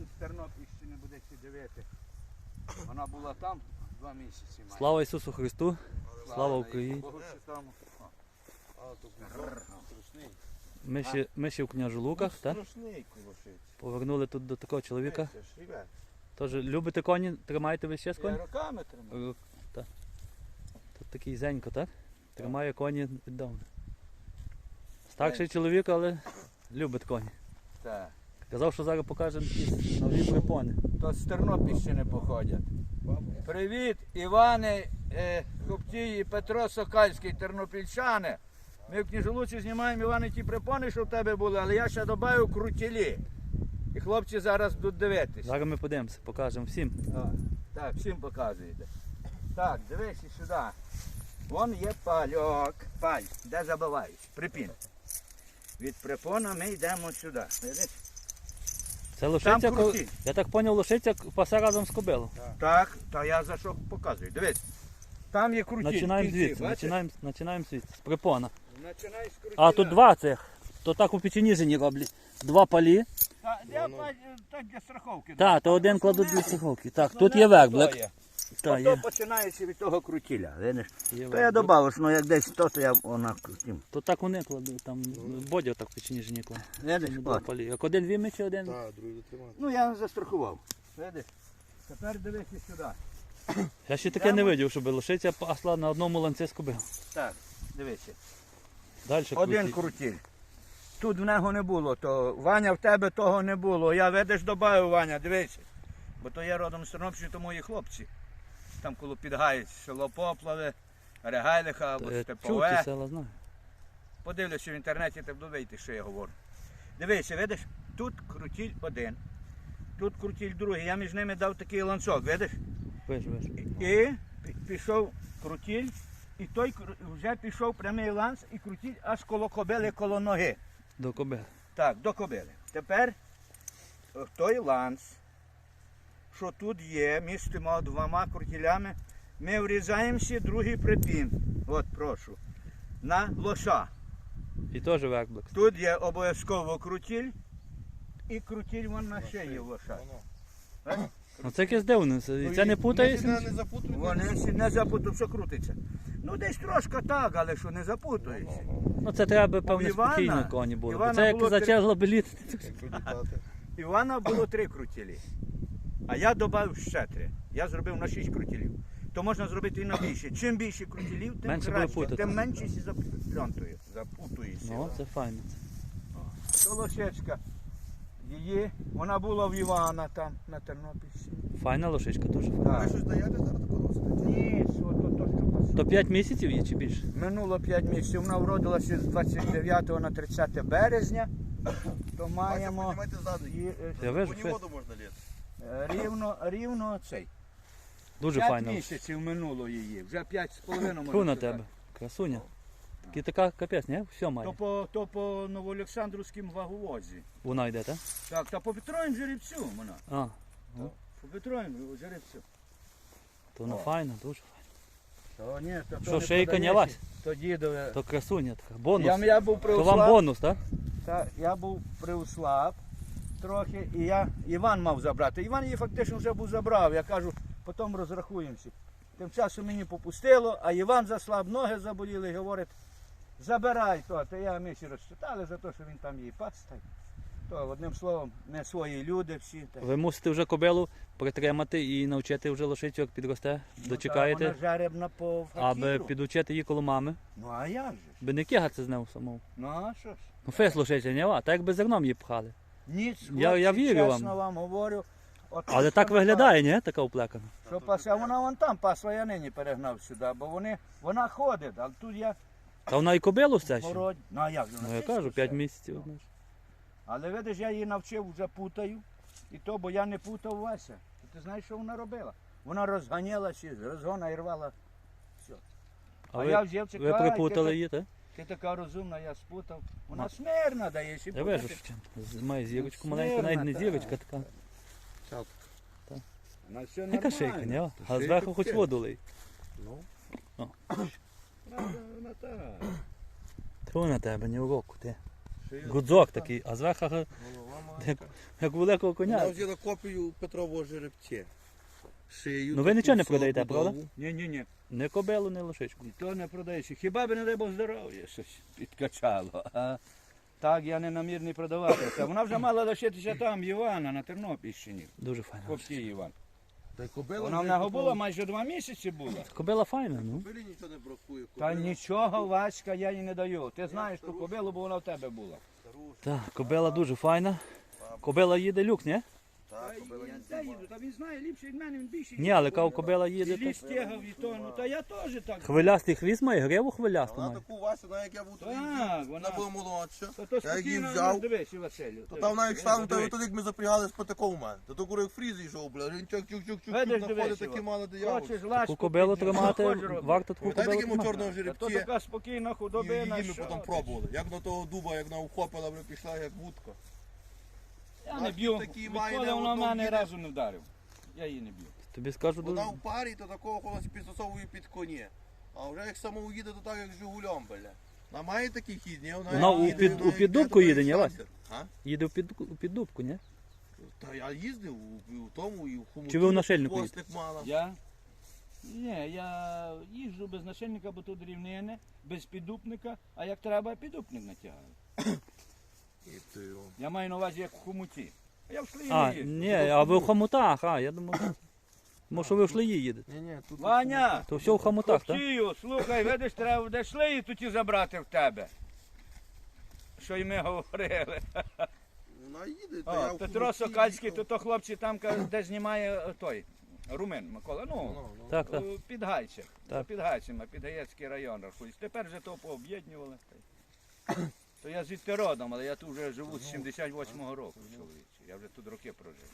Іван з Тернопільщини буде ще дивити. Вона була там два місяці. має. Слава Ісусу Христу! Слава Богу Україні! Богу Святому. Ми ще, ми ще в княжу Луках, так? Повернули тут до такого чоловіка. Тож любите коні, тримаєте ви ще з Я коні? руками тримаю. Рук- Так. Тут такий зенько, так? Тримає коні віддавна. Старший чоловік, але любить коні. Так. Казав, що зараз покаже якісь нові припони. То з Тернопільщини походять. Привіт, Іване, е, Хоптій і Петро Сокальський, тернопільчани. Ми в Кніжолуці знімаємо Іване ті припони, що в тебе були, але я ще додаю крутілі. І хлопці зараз будуть дивитися. Зараз ми подивимося, покажемо всім. Так, так, всім показуєте. Так, дивися сюди. Вон є пальок. Паль, де забиваєш? Припін. Від припона ми йдемо сюди. Видиш? Це лошиця, Там ко- я так зрозумів, лошиця пасе разом з кобилом. Так, та я за що показую. Дивись. Там є круті. Починаємо кінці, звідси, бачиш? починаємо, починаємо звідси, з припона. А тут два цих, то так у печеніжині роблять. Два палі. Та, я па- так для страховки. Так, то один кладуть для страховки. Так, тут є верблик. Так, Ото є. починається від того крутіля, видиш? є То я додав, ну як десь то, то я вона крутім. То так вони кладуть, там бодя так печеніжині кладуть. Видиш, от. Як один віми чи один? Так, другий дотримати. Ну я застрахував. Видиш? Тепер дивися сюди. Я ще таке не видів, щоб лошиця пасла на одному ланці з. Так, дивися. Далі Один крутіть. крутіль. Тут в нього не було, то Ваня в тебе того не було. Я видиш добавив Ваня, дивися. Бо то я родом з Тернопільщини, то мої хлопці. Там коло підгають село Поплаве, Регайлиха або Е, Чув Степове. села, знаю. Подивлюся в інтернеті, ти вийти, що я говорю. Дивися, видиш, тут крутіль один, тут крутіль другий. Я між ними дав такий ланцок, видиш? Виж, виж. І пі- пішов крутіль, і той кру- вже пішов прямий ланц і крутіль аж коло кобили, коло ноги. До кобили. Так, до кобили. Тепер о, той ланц, що тут є, між тими двома крутілями, ми врізаємося другий припін. От, прошу. На лоша. І теж верблик. Тут є обов'язково крутіль і крутіль вон на шиї лоша. Ну це якесь дивне, це, і це не путається. не. Вони всі не запутують, все крутиться. Ну десь трошки так, але що не запутується. Ну це треба, певне, Івана- спокійно коні було. Бо Івана це як було три- зачезло біліт. Івана було три крутілі. А я додав ще три. Я зробив на шість крутілів. То можна зробити і на більше. Чим більше крутілів, тим Менше буде краще. путати. Тим менше сі запльонтує. Запутуєшся. Ну, це файно. То лошечка. Її, вона була в Івана там, на Тернопільщині. Файна лошичка, дуже файна. Ви Так. щось даєте зараз такого досить? Ні, що то, то, що пасує. То 5 місяців є чи більше? Минуло 5 місяців. Вона вродилася з 29 на 30 березня. То маємо Піднімайте ззаду. і, е, Я вижу, По воду можна літи. Е, рівно, рівно цей. Дуже 5 файна. місяців минуло її. Вже 5 з половиною Фу на тебе. Красуня. І така капець, не? Все То має. по, то по Новоолександрівському ваговозі. Вона йде, так? Так, та по Петровім жеребцю вона. А, По Петровім жеребцю. то вона О. файна, дуже файна. То ні, то, то Що, не шийка не продається. То дідове. То красуня така. Бонус. Я, я був при То вам бонус, так? Та, я був приуслаб трохи, і я Іван мав забрати. Іван її фактично вже був забрав. Я кажу, потім розрахуємося. Тим часом мені попустило, а Іван заслаб, ноги заболіли говорить, забирай то. То я ми ще розчитали за те, що він там її паста. То одним словом, не свої люди всі. так. Ви мусите вже кобилу притримати і навчити вже лошицю, як підросте. Ну, та Дочекаєте, Вона жеребна по аби підучити її коло мами. Ну а як же ж? Би не кигатися з нею самому. Ну а що ж? Ну фес лошиця не ва, так якби зерном її пхали. Ніц, Я- я вірю вам. чесно вам говорю. От Але так виглядає, ні? Така оплекана. Що пасла, вона вон там пасла, я нині перегнав сюди, бо вони, вона ходить, але тут я Та вона і кобилу все ще. город. Ну а як же? Ну я кажу, 5 місяців. одне ж. Але видиш, я її навчив, вже путаю. І то, бо я не путав Вася. І ти знаєш, що вона робила? Вона розганялася, розгона і рвала. Все. А А, ви, я взяв ви припутали її, так? Ти така розумна, я спутав. Вона смирна дає, ще Я вижу, путати. що має зірочку Ну, маленьку, навіть не смирна, зірочка так. така. Вона все Яка нормально. ні? То А зверху хоч воду лий. Ну. Правда, вона так. Тьфу на тебе, не уроку, ти. Гудзок такий, а зверху Як, як великого Вона коня. взяла копію Петрового жеребця. Шию. Ну, ви таку нічого не продаєте, правда? Ні, ні, ні. Не кобилу, не лошичку. І то не продаєш. Хіба би не дай Бог здоров'я щось підкачало. А так я не намірний продавати. Та вона вже мала лишитися там, Івана, на Тернопільщині. Дуже файна. Хлопці Іван. Та й кобила Вона в вже нього купила. була майже два місяці була. Кобила файна, ну. Кобилі нічого не бракує. Та кобила нічого, Васька, я їй не даю. Ти знаєш ту кобилу, бо вона в тебе була. Так, кобила дуже файна. Кобила їде люк, ні? Так, кобила Я не де їду? Та він знає ліпше від мене, він більше. Ні, але кав кобила їде. ліс тягав і то, ну та я теж так. Хвилястий хвіст має, гриву хвилясту Вона має. таку Вася, вона як я був тоді, Так, вона. вона була молодша. То Я її спокійно взяв. дивись, Василю. То там навіть стану, то тоді як ми запрягали з потаком у мене. То то курик фріз йшов, бля, він чук чук чук чук Видиш, чук дивись, знаходить такі Іван. мали диявол. Хочеш лашку? Таку кобилу тримати, хочеш варто таку кобилу тримати. чорного Та То жеребця така спокійна і худобина. її ми що потім ти? пробували. Як на того дуба, як вона ухопила, вона пішла як вудка. Я не б'ю. Відколи вона мене разу не вдарив. Я її не б'ю. Тобі скажу дуже. Вона в парі, то такого колись підстосовує під коні. А вже як самому їде, то так як Жигулем, бля. Вона має такий хід, ні? Вона у їде, під- у як піддубку їде, ні, Шансер. А? Їде в під, у піддубку, ні? Та я їздив у, і у тому, і в хомуті. Чи ви в нашильнику хвостик мала. Я? Ні, я їжджу без начальника, бо тут рівнини, без піддупника, а як треба, піддупник натягаю. Я маю на увазі як в хомуті. А я в шлиї А, ні, а ви в хомутах, а, я думав. Тому що ви в шлиї їдете. Ні, ні, тут... Ваня! То все в хомутах, так? Хлопцію, слухай, видиш, треба де шлиї тут і забрати в тебе. Що й ми говорили. Вона їде, та я О, в Петро хомуті Сокальський, то їхав. то хлопці там, каже, де знімає е, той. Румен Микола. Ну, Ну, ну. Так, так. Е, Під Гайцем. Так. Під Гайцем, під Гаєцький район рахується. Тепер вже то пооб'єднували. То я звідти родом, але я тут вже живу з 78-го року, чоловіче. Я вже тут роки прожив.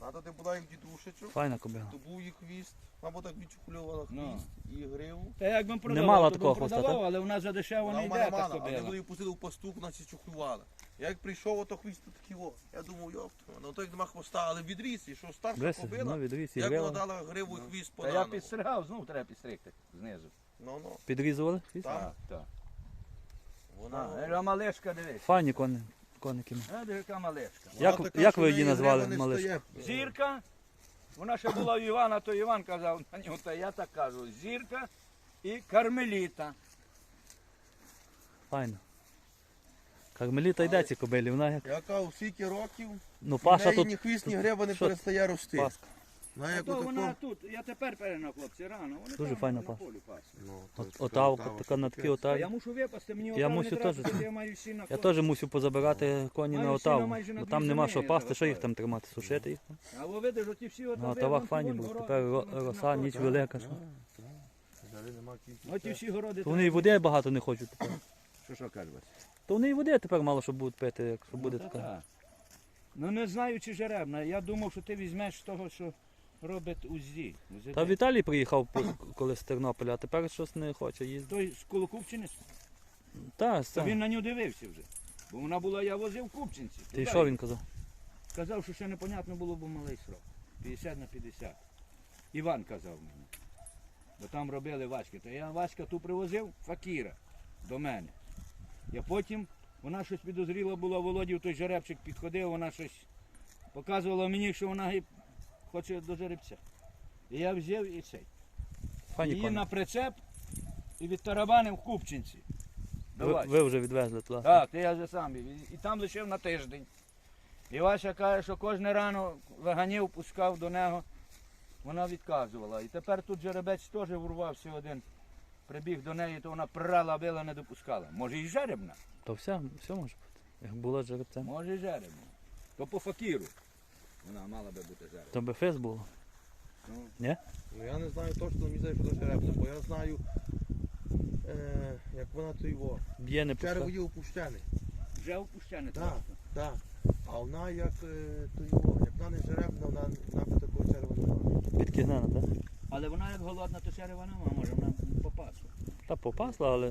Надо ти була як дідушечок, Файна кобила. то був її хвіст, або так відчухлювала Ну. хвіст і гриву. Та як би продавав, мала то би такого хвоста, продавав, але вона за дешево Вона не в мене йде, та мала, а кобила. її пустили в пастух, вона сі чухлювала. Я як прийшов, ото хвіст тут такий о. Я думав, йоп, ну то як нема хвоста, але відріс, і що старша кобила, ну і як вона дала гриву і хвіст по Та я підстригав, знову треба підстригти знизу. Ну, ну, Підрізували хвіст? Так. Так, так. Вона... А, малешка, дивись. Файні коні, коники. А, диви, яка малешка. Як- така, як ви її назвали, малишка? Зірка. Вона ще була у Івана, то Іван казав на нього, та я так кажу. Зірка і кармеліта. Файно. Кармеліта йде ці кобилі, вона як. Я кажу, скільки років, Ну, в Паша неї тут ні хвіст, ні грива не перестає рости. паска. Вона А як то вона тут, я тепер перегнав хлопці рано. Вони Дуже там файна на пас. полі. Ну, От, то- отавка, така на такі. А я мушу випасти, мені мусю не треба, теж. тому я маю всі на Я теж мусив позабирати коні на отаву. майже на Бо дві там нема що пасти, що їх там тримати, сушити їх. А ви видиш, оті всі отави. Ну, а тавах вон файні вон були. городи, Тепер ро- вон роса, ніч велика. що. Взагалі нема кількості. Оті всі городи. То вони і води багато не хочуть тепер. Що, що кажеш? То вони і води тепер мало що будуть пити, якщо буде Ну, така. Ну не знаю, чи жеребна. Я думав, що ти візьмеш з того, що робить УЗІ. УЗД. Та Віталій приїхав по- коли з Тернополя, а тепер щось не хоче їздити. Той з Колокупчини, Та, то він на нього дивився вже. Бо вона була, я возив в Купчинці. Ти туди. що він казав? Казав, що ще непонятно було, бо малий срок. 50 на 50. Іван казав мені. Бо там робили Васьки. То я Васька ту привозив, факіра до мене. Я потім, вона щось підозріла була, Володів той жеребчик підходив, вона щось показувала мені, що вона хоче до жеребця. І я взяв і цей. Файні Її коні. на прицеп і від тарабани в Купчинці. Ви, ви вже відвезли туди. Так, я вже сам. І, і там лишив на тиждень. І Вася каже, що кожне рано виганів, пускав до нього. Вона відказувала. І тепер тут жеребець теж урвався один. Прибіг до неї, то вона прала, била, не допускала. Може і жеребна, То все, все може бути. Як була жеребцем. може і жеребна. То по факіру. Вона мала би бути жеребна. То би фес було. Ну, Ні? Ну я не знаю точно, мені здається, що це жеребна, бо я знаю, е, як вона то його. Б'є не Черево пускав. є опущений. вже опущене Так, так. А вона як е, то його, як вона не жеребна, вона навіть такого черева не має. Підкигнена, так? Але вона як голодна, то черева нема, може вона попасла. Та попасла, але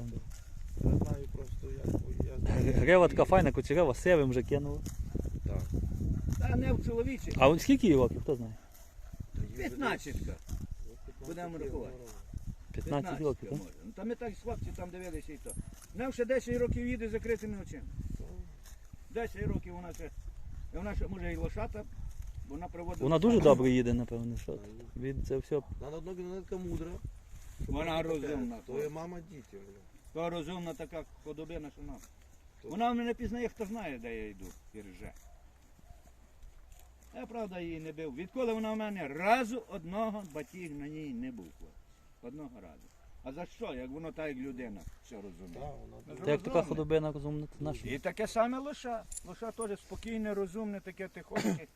Я знаю просто, як я знаю. грива така файна, кучерева, сивим вже кинула. Та не в чоловічі. А скільки їй років, хто знає? П'ятнадцятка. Будемо рахувати. 15 років, так? може. Ну, Та ми так з хлопці там дивилися і то. Нам ще 10 років їде з закритими очима. 10 років вона ще І вона ще може і лошата, бо вона приводить. Вона дуже добре їде, напевно. Що ти. від це все. Вона одного вона така мудра. Вона розумна. То є мама бля. То розумна така худобина, що вона. Вона мене пізнає, хто знає, де я йду і рже. Я правда її не бив. Відколи вона в мене разу одного батіг на ній не був. Одного разу. А за що? Як воно так як людина все розуміє. Та як така худобина розумна, то наша. І таке саме лоша. Лоша теж спокійне, розумне, таке тихоньке.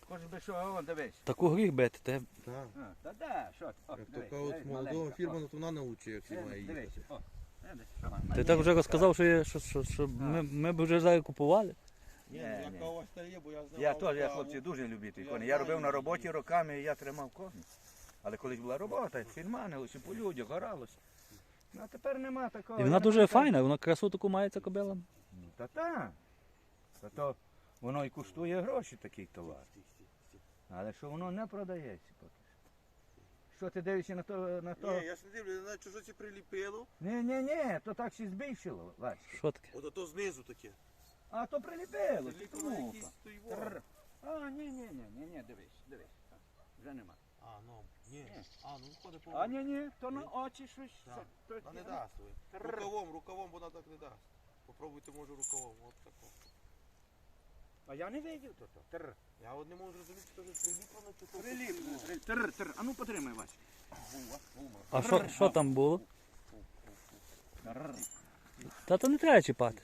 Хоч би що, о, дивись. Таку гріх бити, те Так. А, Та да, що? О, Як дивись, така от дивись, молодого маленька, фірма, ну, то вона научить, як Е, має Дивись, о. Видиш, що вона Ти так вже розказав, що, є, що, що, що ми, ми б вже зараз купували. Ні, Ні, ні. яка у вас та є, бо я знаю. Я теж, я хлопці дуже любитель коней. Я робив на роботі роками, і я тримав коні. Але колись була робота, фільманилося, по людях, горалося. Ну а тепер нема такого. І вона дуже файна, вона красу таку має ця кобила. Ну, Та та. Та то воно і коштує гроші такий товар. Але що воно не продається поки що. Що ти дивишся на то на то? Ні, я ж не дивлюся, знаю, що це приліпило. Ні, ні, ні, то так ще збільшило. Вась. Що таке? От то знизу таке. А то приліпило, Приліпило якийсь той вор. А, ні, ні, ні, ні, ні, дивись, дивись. Так, Вже нема. А, ну, ні. А, ну входить по А ні, ні, то на очі щось. Так. то- Вона не дасть. ви. Тр. Рукавом, рукавом вона так не дасть. Попробуйте, може, рукавом. От тако. А я не видів то. то. Тр. Я от не можу зрозуміти, що це приліплено чи то Приліплено. Тр, тр. А ну потримай, Вась. А що, що там було? Та то не треба чіпати.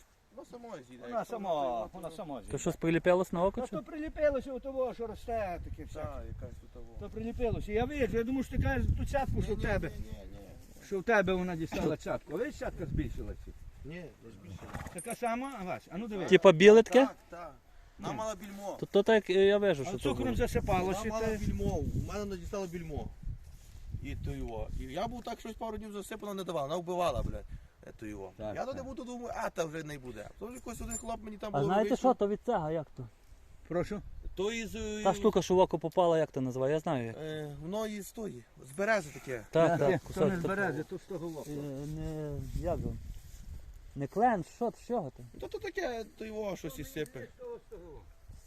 Само з'їде. Вона сама, вона сама То з'їде. щось приліпилось на око? Та Чи? то приліпилося у того, що росте таке все. Так, якась тут того. То приліпилося. Я бачу, я думаю, що ти кажеш ту цятку, що в тебе. Ні, ні, ні. Що в тебе вона дістала цятку. А видиш, цятка збільшилася. Ні, не збільшено. Така сама, а Вась, а ну дивись. Типа біле таке? Так, так. Нам мала більмо. То, то так е, я вижу, А що то цукром було. засипалося. Мала те. більмо. У мене надістало більмо. І то його. І я був так щось пару днів засипана, не давала. Вона вбивала, блядь. То його. Так, я туди так. буду думаю, а та вже не буде. То вже якось один хлоп мені там А було знаєте що, то від цього, як то? Прошу. То із... е, Та штука, що в око попала, як то називає, я знаю як. Е, воно із тої, з берези таке. Так, так, То не кусок. з берези, то з того. Е, Не, як же? Не клен, що, що то? То то таке, то його щось із сипе.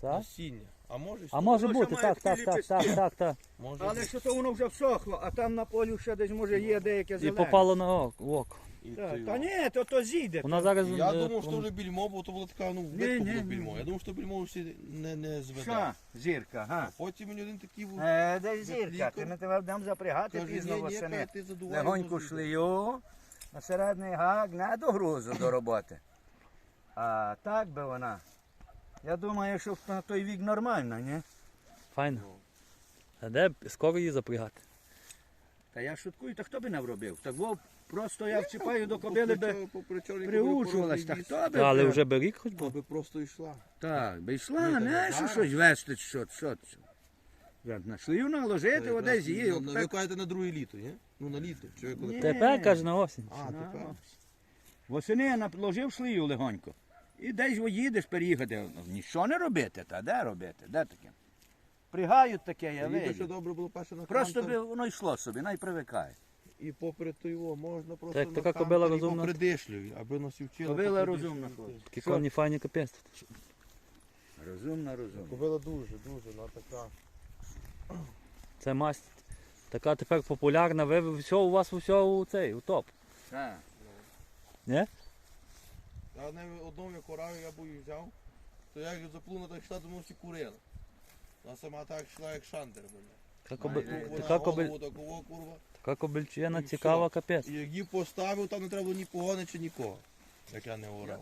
Так? Насіння. А може, А може Воно бути, має так, так, такі так, так, ліпестки. так, так. може Але бути. якщо то воно вже всохло, а там на полі ще десь може є деяке І зелене. попало на око. в око. І Так. Та ні, то то зійде. Вона зараз. Я е, думав, що вже більмо, бо то було така, ну, видко ні, було ні. більмо. Я думав, що більмо всі не, не зведе. Що? Зірка, га. Потім мені один такий був. Е, де зірка, ти не тебе дам запрягати Каже, пізно ні, ні, восени. каже, ти задувай. Легоньку воно зійде. шлею, на середній гак, не до грузу до роботи. А так би вона. Я думаю, що на той вік нормально, ні? Файно. А де б- скоро її запрягати? Та я шуткую, та хто би не вробив? Так во просто я вчіпаю до кобили би приучувалась. Та порожній хто би? Але вже би рік хоч був. аби просто йшла. Так, би йшла, не що щось вести, що, що. це. На шлею наложити, одесь її. на- на- Ви кажете на друге літо, ні? Ну на літо. Чи ви коли? Ні. Тепер каже на осінь. А, На- тепер. Восени я наложив шлею легонько. І десь во їдеш переїхати. Ну, Нічого не робити, та де робити? Де таке? Пригають таке, я добре було перше на Просто кантор, воно йшло собі, най привикає. І попри то його можна просто Так, така кобила розумна. попри дишлю, аби нас і вчили. Кобила розумна, хлопці. Такі Що? коні файні капець. Розумна, розумна. Кобила дуже, дуже, вона така. Це масть. Така тепер популярна, ви все у вас все у цей, у топ. Так. Ні? Я не одного я кораву я бою взяв, то я як заплуну так йшла, думав, всі курила. Вона сама так йшла, як шандер, бля. Така, коби... Ай, ай, Вона така, такого, курва. така кобельчина цікава капець. І як її поставив, там не треба було ні погони чи нікого. Як я не говорив.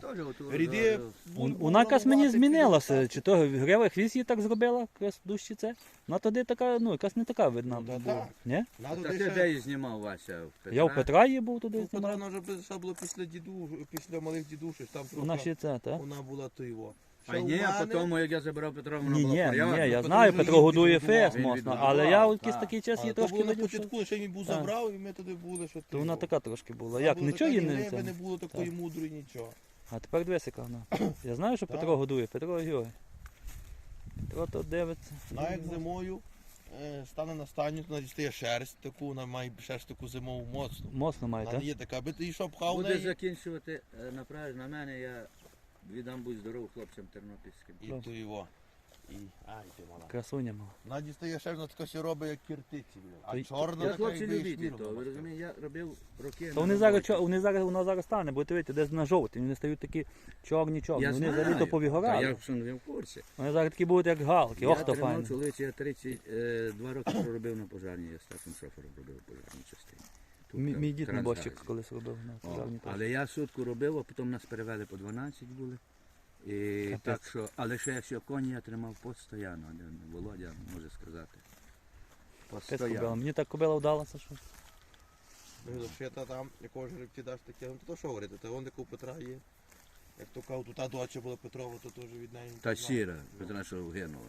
Ріди, Вона якась мені змінилася. Чи то грива хвіст її так зробила, якраз дужче це. Вона тоді така, ну, якась не така видна Ну, та була. так. Ні? Та ти ще- де її знімав, Вася? В Петра? Я у Петра її був туди Ну, Петра вона вже ще було після діду, після малих дідушек, там Вона ще це, так? вона була то його. А ні, а потім, як я забирав Петра, вона Ні, ні, я знаю, Петро годує він моцно, відгодував, але я в якийсь такий час А її то трошки було на видів, що... початку, ще він був Так. забрав, і ми туди були, що То вона така трошки була. Як, нічого її не риби, це? не було такої мудрої нічого. А тепер дивись, яка вона. Я знаю, що Петро годує, Петро йой. Петро то дивиться. Вона як зимою е, стане на стані, то вона дістає шерсть таку, вона має шерсть таку зимову моцну. Моцно має, Вона так? не є така, аби ти йшов пхав Буде неї, закінчувати, е, направиш на мене, я віддам будь здоров хлопцям тернопільським. і то його. І, ай, ти мала. Красуня мала. Вона дістає ще вона така сі робить, як кіртиці. бля. А Ти- чорна Я така, хлопці якби шміром то, ви розумієте, я робив роки. То вони зараз, чо- вони зараз, воно зараз стане, будете видіти, десь на жовті, вони стають такі чорні чорні. Я Вони знаю. взагалі то Та я повігорали. що не в курсі. Вони зараз такі будуть як галки. Ох, то тримав файно. чоловіче, я 32 роки проробив на пожарній, я старшим шофером робив у пожарній частині. Тут, Мій, мій дід Трансгазі. небожчик колись робив на О. Але я сутку робив, а потім нас перевели по 12 були. І Капець. так що, але ще якщо коні я тримав постійно, де Володя може сказати. Кобила. Постійно. Мені так кобила вдалася, що Ще та там, якого жеребці даш таке, ну то що говорити, та вон у Петра є. Як то кажуть, тут та доча була Петрова, то теж від неї. Та знаю. сіра, Петра що гинула.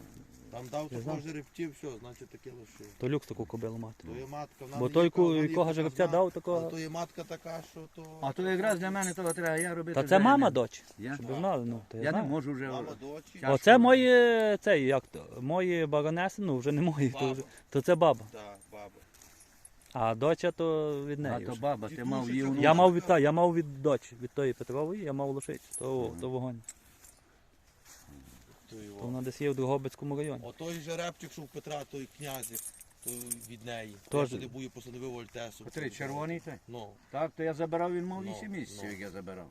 Там дав Я такого знаю. жеребців, все, значить таке лише. то люкс таку кобилу мати. То є матка, вона Бо мені той, ку- вона кого її жеребця дав, такого- але То є матка така, що то... А то якраз для мене того треба, я робити. Та вже це не- мама дочі. Я, Щоб ви знали, ну, то я, я не знаю. можу вже. Мама дочі. Тяжко. Оце мої, цей, як то, мої баронеси, ну вже не мої, то, Баба. вже, то це баба. Так, баба. А доча то від А неї. то вже. баба, ти мав її внука. Я мав від та, я мав від дочі, від тої Петрової, я мав лошицю, то, то вогонь. То То вона десь є в Дрогобицькому районі. О той жеребчик, що в Петра, той князі, то від неї. Тож- Я туди був посадив Ольтесу. Котрий червоний той? Ну, Так, то я забирав, він мав Ну, 8 місяців, ну. як я забирав.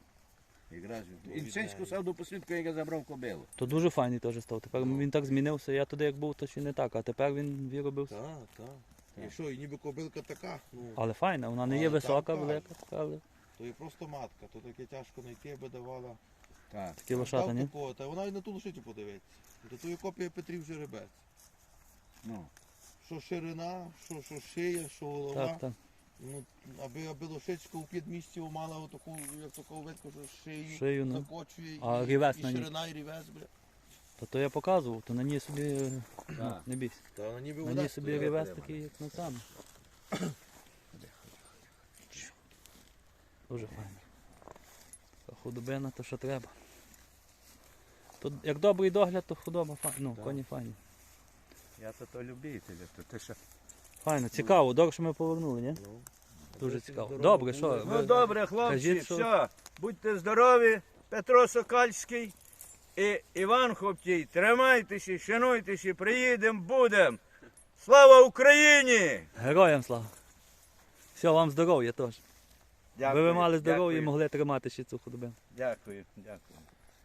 Якраз Ну, він від синську неї. сав до посвідку, як я забрав кобилу. То дуже файний теж став. Тепер Ну. він так змінився. Я туди як був, то ще не так, а тепер він виробився. так, так. Так. І що, і ніби кобилка така, ну, Але файна, вона не є висока, велика, така, але то є просто матка, то таке тяжко знайти, аби давала. Так. такі лошата, ні? такого, Та вона і на ту лошицю подивиться. То то є копія Петрів жеребець. Ну. Що ширина, що, що шия, що голова. Так, так. Ну, аби, аби лошичка у підмісті мала отаку, як такого видку, що шию, Шию, ну. закочує, А і, рівець і на ній? ширина, і рівець, бля. То то я показував, то на ній собі, е, ну, Так. не бійся. Та вона ніби На вода ній собі стояла рівець прямо. такий, як на там. Дуже файно. Худобина, то що треба. То як добрий догляд, то худоба файна. Ну, Так. коні файні. Я то то любитель, то ти що. Файно, цікаво, добре, що ми повернули, ні? Ну. Дуже цікаво. Добре, що? Ну ви- добре, хлопці, кажіть, що- все. Будьте здорові, Петро Сокальський і Іван Хоптій. Тримайтеся, шануйтеся, приїдемо, будемо. Слава Україні! Героям слава. Все, вам здоров'я теж. Дякую, Ви, мали здоров'я і могли тримати ще цю худобину. Дякую, дякую.